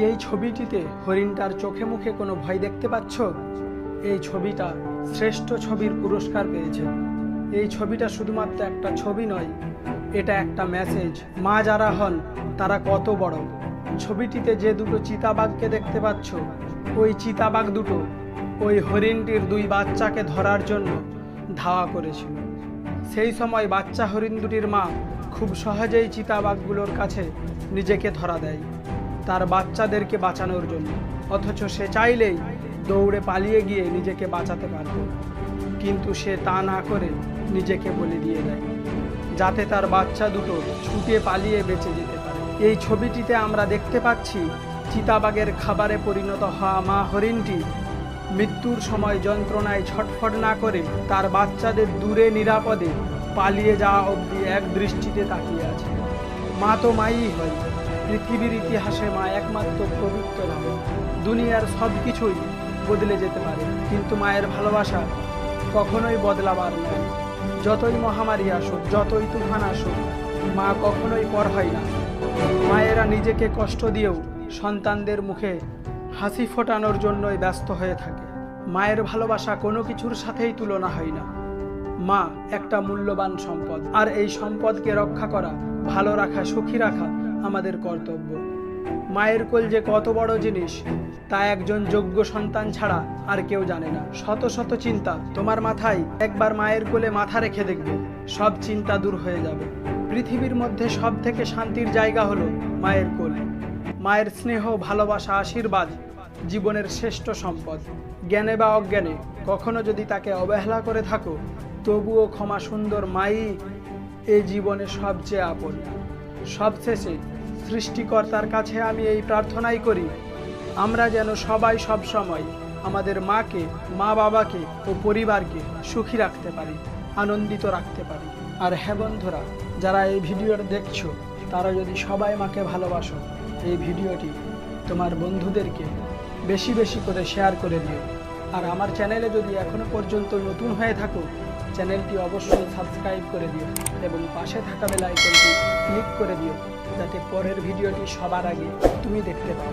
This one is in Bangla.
এই ছবিটিতে হরিণটার চোখে মুখে কোনো ভয় দেখতে পাচ্ছ? এই ছবিটা শ্রেষ্ঠ ছবির পুরস্কার পেয়েছে। এই ছবিটা শুধুমাত্র একটা ছবি নয়, এটা একটা মেসেজ মা যারা হন, তারা কত বড়। ছবিটিতে যে দুটো চিতাবাঘকে দেখতে পাচ্ছ, ওই চিতাবাঘ দুটো ওই হরিণটির দুই বাচ্চাকে ধরার জন্য ধাওয়া করেছিল। সেই সময় বাচ্চা হরিণ দুটির মা খুব সহজেই চিতাবাঘগুলোর কাছে নিজেকে ধরা দেয়। তার বাচ্চাদেরকে বাঁচানোর জন্য। অথচ সে চাইলেই দৌড়ে পালিয়ে গিয়ে নিজেকে বাঁচাতে পারত কিন্তু সে তা না করে নিজেকে বলে দিয়ে দেয়, যাতে তার বাচ্চা দুটো ছুটে পালিয়ে বেঁচে যেতে পারে। এই ছবিটিতে আমরা দেখতে পাচ্ছি চিতাবাঘের খাবারে পরিণত হওয়া মা হরিণটি মৃত্যুর সময় যন্ত্রণায় ছটফট না করে তার বাচ্চাদের দূরে নিরাপদে পালিয়ে যাওয়া অবধি এক দৃষ্টিতে তাকিয়ে আছে। মা তো মাই হয় পৃথিবীর ইতিহাসে মা একমাত্র পবিত্র নাম দুনিয়ার সব কিছুই বদলে যেতে পারে, কিন্তু মায়ের ভালোবাসা কখনোই বদলাবার নয়। যতই মহামারী আসুক, যতই তুফান আসুক, মা কখনোই পর হয় না। মায়েরা নিজেকে কষ্ট দিয়েও সন্তানদের মুখে হাসি ফোটানোর জন্যই ব্যস্ত হয়ে থাকে। মায়ের ভালোবাসা কোনো কিছুর সাথেই তুলনা হয় না। মা, একটা মূল্যবান সম্পদ। আর এই সম্পদকে রক্ষা করা, ভালো রাখা, সুখী রাখা আমাদের কর্তব্য। মায়ের কোল যে কত বড় জিনিস, তা একজন যোগ্য সন্তান ছাড়া আর কেউ জানে না। শত শত চিন্তা তোমার মাথায়, একবার মায়ের কোলে মাথা রেখে দেখবে, সব চিন্তা দূর হয়ে যাবে। পৃথিবীর মধ্যে সব থেকে শান্তির জায়গা হলো মায়ের কোল। মায়ের স্নেহ, ভালোবাসা, আশীর্বাদ জীবনের শ্রেষ্ঠ সম্পদ। জ্ঞানে বা অজ্ঞানে, কখনো যদি তাকে অবহেলা করে থাকো তবুও ক্ষমা সুন্দর মাই এই জীবনে সবচেয়ে আপন সবশেষে সৃষ্টিকর্তার কাছে আমি এই প্রার্থনাই করি, আমরা যেন সবাই সব সময় আমাদের মাকে, মা বাবাকে ও পরিবারকে সুখী রাখতে পারি, আনন্দিত রাখতে পারি। আর হ্যাঁ বন্ধুরা, যারা এই ভিডিওটা দেখছ, তারা যদি সবাই মাকে ভালোবাসো, এই ভিডিওটি তোমার বন্ধুদেরকে বেশি বেশি করে শেয়ার করে দিও। আর আমার চ্যানেলে যদি এখনও পর্যন্ত নতুন হয়ে থাকো চ্যানেলটি অবশ্যই সাবস্ক্রাইব করে দিও এবং পাশে থাকা বেল আইকনটি ক্লিক করে দিও, যাতে পরের ভিডিওটি সবার আগে তুমি দেখতে পাও।